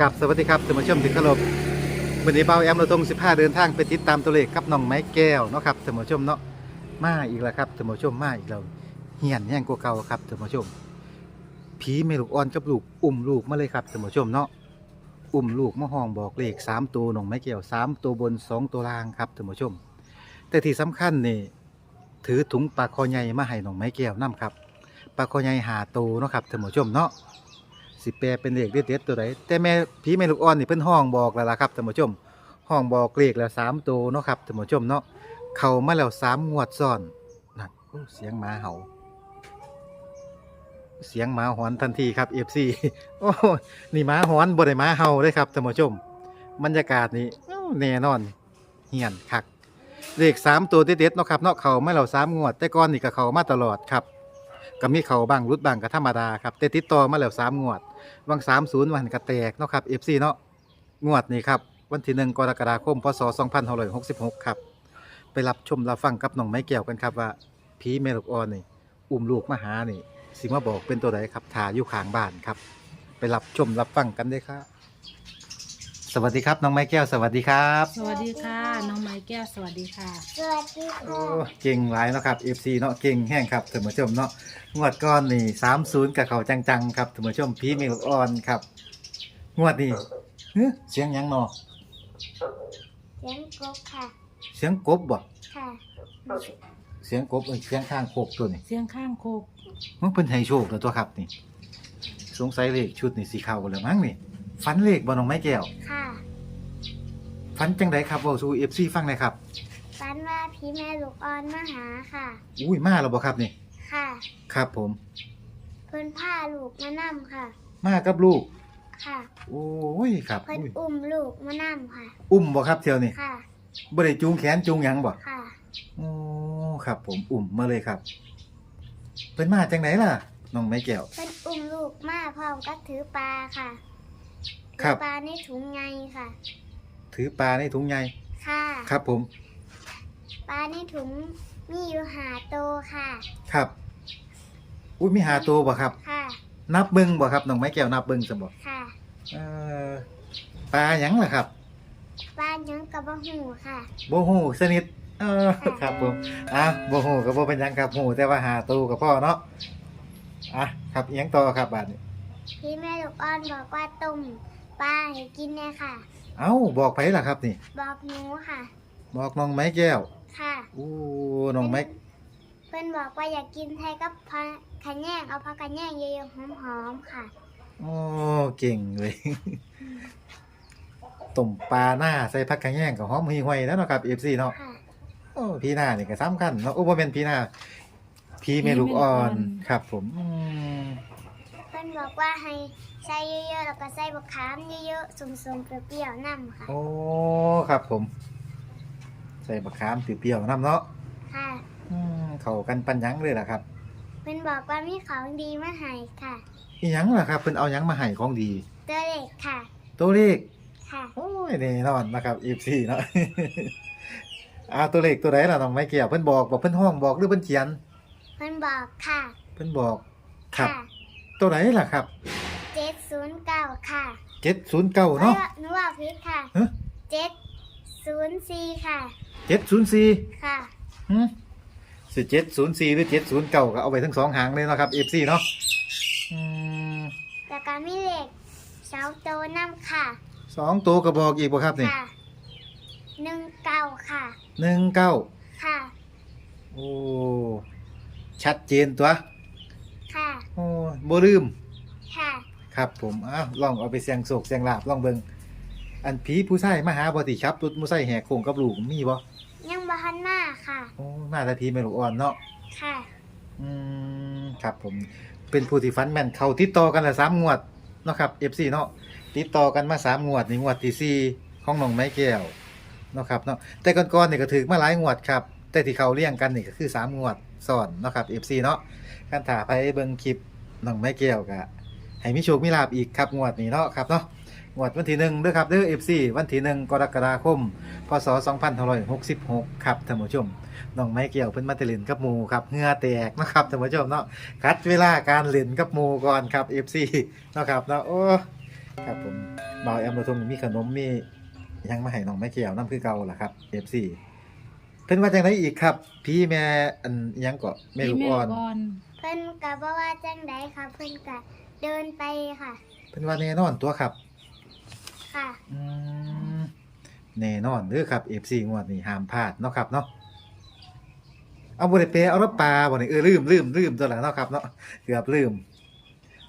กับสวัสดีครับท่านผู้ชมที่เคารพวันนี้เบาแอมเราทง15 เดินทางไปติดตามตัวเลขกับน้องไม้แก้วเนาะครับท่านผู้ชมเนาะมาอีกแล้วครับท่านผู้ชมมาอีกแล้วเหียนแห้งกว่าเก่าครับท่านผู้ชมผีแม่ลูกอ่อนกับลูกอุ้มลูกมาเลยครับท่านผู้ชมเนาะอุ้มลูกมาห้องบอกเลข 3 ตัวน้องไม้แก้ว 3 ตัวบน 2 ตัวล่างครับท่านผู้ชมแต่ที่สำคัญนี่ถือถุงปลาคอใหญ่มาให้น้องไม้แก้วนํครับปลาคอใหญ่หาตัวเนาะครับท่านผู้ชมเนาะ สิแปลเป็นเลขเด็ดๆตัวใดแต่แม่ผีแม่ลูกอ่อนนี่เพิ่นห้องบอกแล้วล่ะครับท่านผู้ชมห้องบอกเลขแล้วสามตัวเนาะครับท่านผู้ชมเนาะเข้ามาแล้วสามงวดซ้อนนั่นโอ้เสียงหมาเห่า เสียงหมาหอนทันทีครับ FC โอ้นี่หมาหอนบ่ได้หมาเห่าเลยครับท่านผู้ชม บรรยากาศนี้แน่นอนเฮียนคักเลขสามตัวเด็ดๆเนาะครับเนาะเข้ามาแล้วสามงวด แต่ก่อนนี่ก็เข้ามาตลอดครับ ก็มีเขาบ้างรุดบ้างก็ธรรมดาครับแต่ติดต่อมาแล้วสามงวดวังสามศูนย์วันกระแตกเนาะครับเอฟซีเนาะงวดนี้ครับวันที่หนึ่งกรกฎาคมพศสองพันหกสิบหกครับ ไปรับชมรับฟังกับน้องไม้แก้วกันครับว่าผีเมลกอ่อนนี่อุ้มลูกมาหานี่ สิมาบอกเป็นตัวใดครับถายอยู่ขางบ้านครับ ไปรับชมรับฟังกันได้ครับ สวัสดีครับน้องไม้แก้วสวัสดีครับสวัสดีค่ะ น้องไม้แก้วสวัสดีค่ะ สวัสดีโอ้ค่ะเก่งหลายเนาะครับ FC เนาะเก่งแห้งครับท่านผู้ชมเนาะงวดก้อนนี่30กับเขาจังๆครับท่านผู้ชมพีเมลออนครับ งวดนี้เฮ้ยเสียงหยังเนาะเสียงกบค่ะเสียงกบบ่ค่ะเสียงกบเอ้ยเสียงข้างโคกตัวนี้เสียงข้างโคกมันเพิ่นให้โชคแล้วตัวครับนี่ สงสัยเลขชุดนี่สิเข้าแล้วมั้งนี่ ฝันเลขบ่น้องไม้แก้วค่ะ ฝันจังไดครับเว้าสู่ FC ฟังหน่อยครับ ฝันว่าพี่แม่ลูกอ่อนมาหาค่ะ อุ้ยมาแล้วบ่ครับนี่ ค่ะ ครับผม เพิ่นพาลูกมานํค่ะ มากับลูก ค่ะ โอ้ยครับเพิ่นอุ้ยอุ้มลูกมานํค่ะ อุ้มบ่ครับเที่ยวนี่ค่ะ บ่ได้จูงแขนจูงหยังบ่ค่ะ โอ้ครับ ผมอุ่มมาเลยครับเป็นมาจังไหนล่ะน้องไม้แก้ว เพิ่นอุ้มลูกมาพร้อมกับถือปลาค่ะ ครับถือปลาในถุงไงค่ะ ถือปลาในถุงใหญ่ค่ะ ครับผม ปลาในถุงมีอยู่หาโตวค่ะ ครับ อุ้ยมีหาตัวบ่ครับ ค่ะ นับเบิ่งบ่ครับน้องไม้แก้วนับเบิ่งซะบ่ค่ะ เอ่อปลาหยังล่ะครับปลาหยังกระบะหูค่ะบ่ฮู้สนิทเออครับผมอะบ่ฮู้ก็บ่เป็นหยังครับฮู้แต่ว่าหาตัวก็พอเนาะอะครับอีหยังต่อครับบาดนี้พี่แม่ลูกอ่อนบอกว่าต้ม ปลาให้กินเนี่ยค่ะ เอ้าบอกไผล่ะครับนี่ บอกหนูค่ะ บอกน้องไม้แก้วค่ะอู้น้องไม้เพื่อนบอกว่าอยากกินไทยกับพักขะแยงเอาพักขะแยงเยอะๆหอมๆค่ะ โอ้เก่งเลยต้มปลาหน้าใส่ผักกระแยงกับหอมหีห่วยแล้วเนาะครับ FC เนาะค่ะ โอ้พี่หน้านี่ก็สำคัญเนาะโอ้บ่แม่นพี่หน้าพี่เมลูกอ่อนครับ ผมอืมเพื่อ นบอกว่าให้ใส่เยอะๆแล้วก็ใส่บะขามเยอะๆสมๆเปรี้ยวๆน้ำค่ะโอ้ครับผม ใส่บักขามเปรี้ยวๆน้ำเนาะค่ะอืมเข้ากันปันหยังเลยล่ะครับเพื่อนบอกว่ามีของดีมาให้ค่ะอีหยังล่ะครับเพิ่นเอาหยังมาให้ของดี ตัวเล็กค่ะตัวเลขค่ะ โอ้ยแน่นอนนะครับ FC เนาะ อ่าตัวเลขตัวใดล่ะน้องไม้เกี่ยวเพิ่นบอกบอกเพิ่นห้องบอกหรือเพิ่นเขียน เพื่อนบอกค่ะเพิ่นบอกครับค่ะ ตัวไหนล่ะครับเจ็ดศูนย์เก้าค่ะเจ็ดศูนย์เก้าเนาะอ้ยหนูว่าพิษค่ะฮะ เจ็ดศูนย์สี่ค่ะ เจ็ดศูนย์สี่ค่ะสิเจ็ดศูนย์สี่หรือเจ็ดศูนย์เก้าก็เอาไปทั้งสองหางเลยเนาะครับเอฟซีเนาะอืมแล้วก็มีเหล็กเสาโตน้ำค่ะ สองตัวกระบอกอีกบ่ครับนี่ค่ะหนึ่งเก้าค่ะ หนึ่งเก้าค่ะ โอ้ ชัดเจนตัวค่ะ โอ้บ่ลืม ค่ะครับผมอ้าวลองเอาไปเสียงโศกเสียงลาบลองเบิ่งอันผีผู้ชายมาหาบ่ติครับรถมูไซค์แหกโค้งกับลูกมีบ่ยังบทันมาค่ะ โอ้มาแต่ผีแม่ลูกอ่อนเนาะค่ะ อืมครับผมเป็นผู้ที่ฟันแม่นเขาติดต่อกันละสามงวดเนาะครับ FC เนาะติดต่อกันมาสามงวดนี่งวดที่สี่ของน้องไม้แก้วเนาะครับเนาะแต่ก่อนๆนี่ก็ถือมาหลายงวดครับ แต่ที่เขาเลี้ยงกันนี่ก็คือสามงวดซ้อนเนาะครับ FC เนาะ คันถาไปเบิ่งคลิปน้องไม้แก้วก็ให้มีโชคมีลาบอีกครับงวดนี้เนาะครับเนาะงวดวันที่หนึ่งด้อครับเด้อ FC วันที่หนึ่งกรกฎาคม พศ2566 ครับท่านผู้ชมน้องไม้เกี่ยวเพิ่นมาแตเล่นกับหมูครับเหงื่อแตกนะครับท่านผู้ชมเนาะคัดเวลาการเล่นกับหมูก่อนครับ FC เนาะครับเนาะโอ้ครับผมบ่าวแอมเราทงมีขนมมีหยังมาให้น้องไม้เกี่ยวน้ำคือเก่าล่ะครับ FC เพิ่นว่าจังไดอีกครับ พี่แม่อันหยังก็แม่ลูกอ่อน พี่แม่ลูกเพิ่นก็บ่ว่าจังใดค่ะ เพิ่นก็เดินไปค่ะ เพิ่นว่าแน่นอนตัวครับ ค่ะ อืมแน่นอนเด้อครับ FC งวดนี้ห้ามพลาดเนาะครับเนาะเอาบ่ได้เปเอารถปลาบ่นี่เออลืมลืมลืมตัวหลังเนาะครับเนาะเกือบลืม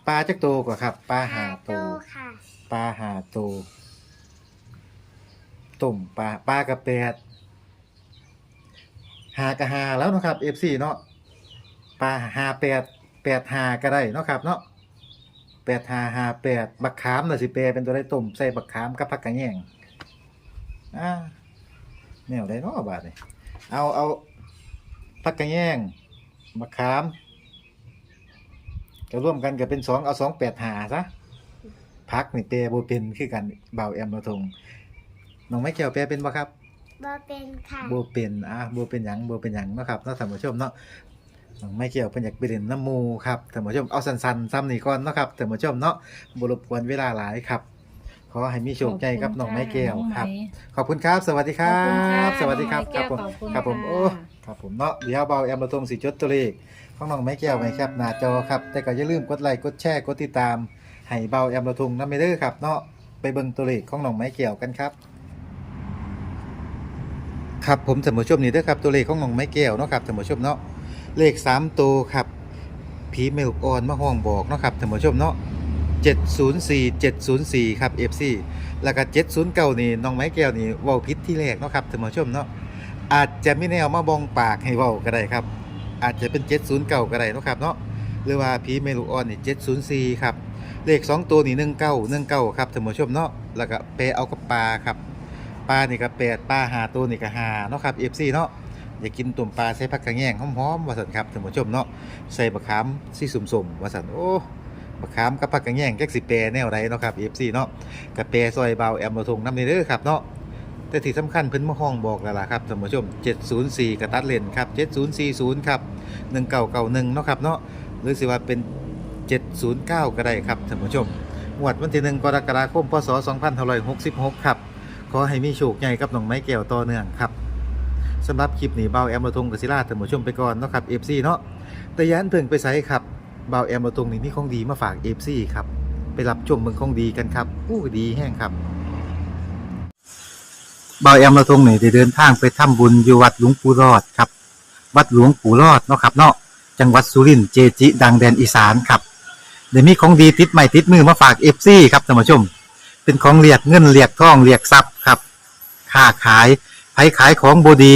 ปลาจักโตกว่าครับ ปลาหาโตค่ะ ปลาหาโตต้มปลาปลากระแปดหากระหาแล้วเนาะครับ FC เนาะ ปลาหาแปดแปดหาก็ได้เนาะครับเนาะแปดหาหาแปดบักขามน่ะสิแปลเป็นตัวได้ต้มใส่บักขามกับผักกระแยงอ่าแนวได้เนาะบาดนี่เอาเอาผักกระแยงบักขามก็ร่วมกันก็เป็นสองเอาสองแปดหาซะพักนี่เปรบ่เป็นคือกันเบาแอมเราทงน้องไม้แก้วแปรเป็นบ่ครับบ่เป็นค่ะบ่เป็นอะบ่เป็นหยังบ่เป็นหยังเนาะครับเนาะท่านผู้ชมเนาะน้อง ไม้แก้วเพิ่นอยากไปเล่นน้ำหมู่ครับท่านผู้ชมเอาสั้นๆซ้ำนี่ก่อนเนาะครับท่านผู้ชมเนาะบ่รบกวนเวลาหลายครับ ขอให้มีโชคใจกับน้องไม้แก้วครับ ขอบคุณครับ สวัสดีครัขอบคุณค่ะบสวัสดีครับน้คองรับไม้ผมแก้วขอบคุณครับผมค่ะ โอ้ครับผมเนาะเดี๋ยวเบาแอมเราทงสิจดตัวเลขของน้องไม้แก้วไว้ครับหน้าจอครับ แต่ก็อย่าลืมกดไลค์กดแชร์กดติดตามให้เบาแอมเราทงนำไปเด้อครับเนาะไปเบิ่งตัวเลขของน้องไม้แก้วกันครับ ครับผมท่านผู้ชมนี่เด้อครับตัวเลขของน้องไม้แก้วเนาะครับท่านผู้ชมเนาะ เลข3ตัวครับผีเมลกออนมาห้องบอกเนาะครับท่านผู้ชมเนาะ704 704 ครับ FC แล้วก็709 นี่น้องไม้แก้วนี่เว้าผิดที่แรกเนาะครับท่านผู้ชมเนาะอาจจะไม่แนวมาบองปากให้เว้าก็ได้ครับ อาจจะเป็น 709 ก็ได้เนาะครับเนาะหรือว่าผีเมลูกออนนี่704 ครับ เลข 2 ตัวนี่19 19 ครับท่านผู้ชมเนาะแล้วก็แปลเอากับปลาครับปลานี่ก็แปดปลาหาตัวนี่ก็หาเนาะครับ FC เนาะ อยากกินตุ่มปลาใส่ผักกระแยงหอมๆว่าซั่นครับท่านผู้ชมเนาะใส่บะขามสีสุ่มๆว่าซั่นโอ้บะขามกับผักกระแยงจักสิแปลแนวใดเนาะครับ FC เนาะกระเปรซอยเบาแอมโลทงน้ำในเด้อครับเนาะแต่ที่สำคัญเพิ่นมาห้องบอกแล้วล่ะครับท่านผู้ชม 704 กระตัดเลนครับ 7040 ครับ 1991 เนาะครับเนาะหรือสิว่าเป็น 709 ก็ได้ครับท่านผู้ชมงวดวันที่ 1 กรกฎาคม พศ 2566 ครับ ขอให้มีโชคใหญ่กับน้องไม้แก้วต่อเนื่องครับ สำหรับคลิปนี้เบาแอมโลทงกับศิลาท่านผู้ชมไปก่อนเนาะครับ FC เนาะแต่ยันเพิ่งไปใส่ครับเบาแอมโลทงนี่มีของดีมาฝาก FC ครับไปรับชมเมืองของดีกันครับอู้ดีแห้งครับเบาแอมรทงนี่ได้เดินทางไปทำบุญอยู่วัดหลวงปู่รอดครับ วัดหลวงปู่รอดเนาะครับเนาะจังหวัดสุรินทร์เจจิ ดังแดนอีสานครับเดี๋ยวมีของดีติดใหม่ติดมือมาฝากเอฟซีครับท่านผู้ชม เป็นของเรียกเงินเรียกทองเรียกทรัพย์ครับค้าขายไผขายของบดี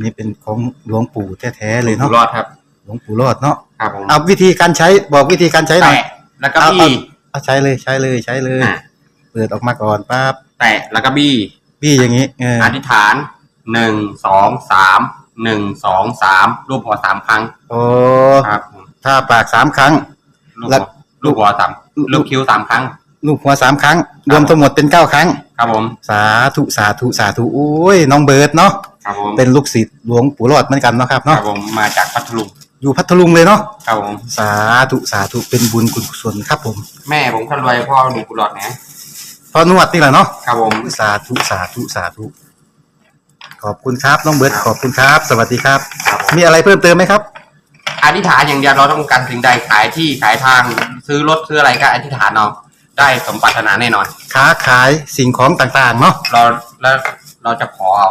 นนี้เป็นของหลวงปู่แท้ๆเลยอเนาะยู่รอดครับ หลวงปู่รอดเนาะครับผมเอาวิธีการใช้บอกวิธีการใช้หน่อยแตะแล้วก็เอาบี้เอาใช้เลยใช้เลยใช้เลย อะเปิดออกมาก่อนปั๊บแตะแล้วก็บี้พี่อย่างนี้เอออธิษฐานหนึ่งสองสามหนึ่งสองสามรูปหัวสามครั้งโอ้ครับผมถ้าปากสามครั้งลูกแล้หัววลูกหัวสามลูกคิ้วสามครั้ง ลูกหัวสามครั้ง รวมทั้งหมดเป็นเก้าครั้ง ครับผม สาธุสาธุสาธุโอ้ยน้องเบิร์ดเนาะ ครับผมเป็นลูกศิษย์หลวงปู่รอดเหมือนกันเนาะครับครัเนาะบผมมาจากพัทลุงอยู่พัทลุงเลยเนาะครับผมสาธุสาธุเป็นบุญกุศลครับผมแม่ผมคนรวยพ่อหนุ่มกุหลาบนะพอนวดนี่แหละเนาะครับผม สาธุสาธุสาธุขอบคุณครับน้องเบิร์ดขอบคุณครับ สวัสดีครับ ครับผม มีอะไรเพิ่มเติมไหมครับอธิษฐานอย่างเดียวเราต้องการสิ่งใดขายที่ขายทางซื้อรถซื้ออะไรก็อธิษฐานเอาได้สมปรารถนาแน่นอน ค้าขายสิ่งของต่างๆเนาะเราแล้วเราจะขอเอา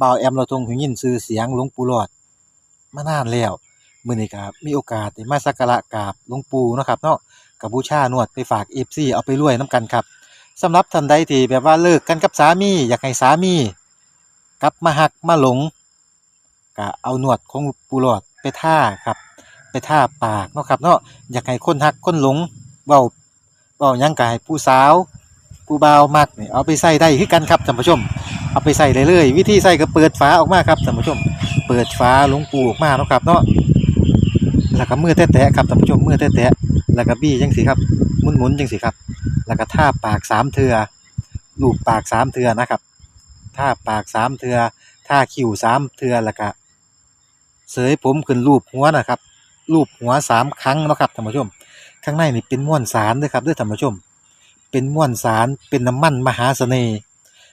บ่าวแอมเราทงหูยินชื่อเสียงหลวงปู่หลอดมานานแล้วมื้อนี้ก็มีโอกาสได้มาสักการะกราบหลวงปู่เนาะครับเนาะกับบูชานวดไปฝาก FC เอาไปรวยนํกันครับสำหรับท่านใดที่แบบว่าเลิกกันกับสามี อยากให้สามีกลับมาหักมาหลงก็เอาหนวดของปูหลอดไปท่าครับ ไปท่าปากเนาะครับเนาะอยากให้คนหักคนหลงเว้าเว้ายังกายผู้สาว ผู้บ่าวมักนี่เอาไปใส่ได้คือกันครับท่านผู้ชม เอาไปใส่ได้เลย วิธีใส่ก็เปิดฝาออกมาครับท่านผู้ชม เปิดฝาหลวงปูออกมาเนาะครับเนาะแล้วก็มือแตะๆครับท่านผู้ชมมือแตะๆแล้วก็บี้จังสิครับหมุนๆจังสิครับ แล้วก็ท่าปากสามเทือลูบปากสามเทือนะครับท่าปากสามเทือท่าคิ้วสามเทือแล้วก็เสยผมขึ้นรูปหัวนะครับรูปหัวสามครั้งเนาะครับท่านผู้ชม ข้างในนี่เป็นม้วนสารด้วยครับด้วยท่านผู้ชม เป็นม้วนสารเป็นน้ำมันมหาเสน่ห์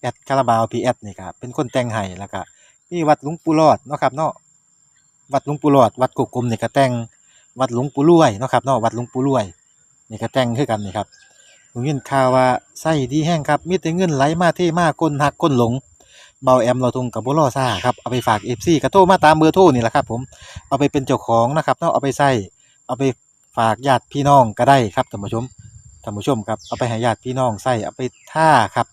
แอดคาราบาวพีแอดนี่ครับเป็นคนแต่งให้แล้วก็มีวัดหลวงปู่รอดเนาะครับเนาะวัดหลวงปู่รอด วัดกกกลมนี่ก็แต่งวัดหลวงปู่รวยเนาะครับเนาะวัดหลวงปู่รวยนี่ก็แต่งคือกันนี่ครับผมยินข่าวว่าไส้ดีแห้งครับมีแต่เงินไหลมาเท่มาคนหักคนหลงเบาแอมเราทุงกับบุรอซ่าครับเอาไปฝากเอฟซีกระโทมาตามเบอร์โทรนี่แหละครับ ผมเอาไปเป็นเจ้าของนะครับเนาะเอาไปใส่เอาไปฝากญาติพี่น้องก็ได้ครับท่านผู้ชมท่านผู้ชมครับเอาไปให้ญาติพี่น้องใส่เอาไปท่าครับ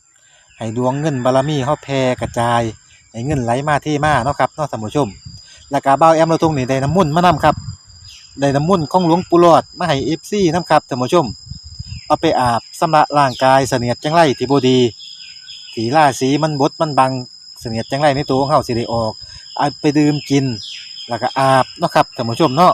ให้ดวงเงินบารมีเฮาแผ่กระจายให้เงินไหลมาเทมาเนาะครับเนาะท่านผู้ชมแล้วก็เบาแอมเราทุงนี่ได้น้ำมุ่นมานํครับได้น้ำมุ่นของหลวงปู่หลอดมาให้เอฟซีนํครับท่านผู้ชม เอาไปอาบสำระร่างกายเสนียดจังไรที่บดีถีล่าสีมันบดมันบังเสนียดจังไรในตัวของเฮาสิได้ออกเอาไปดื่มกิน แล้วก็อาบเนาะครับท่านผู้ชมเนาะ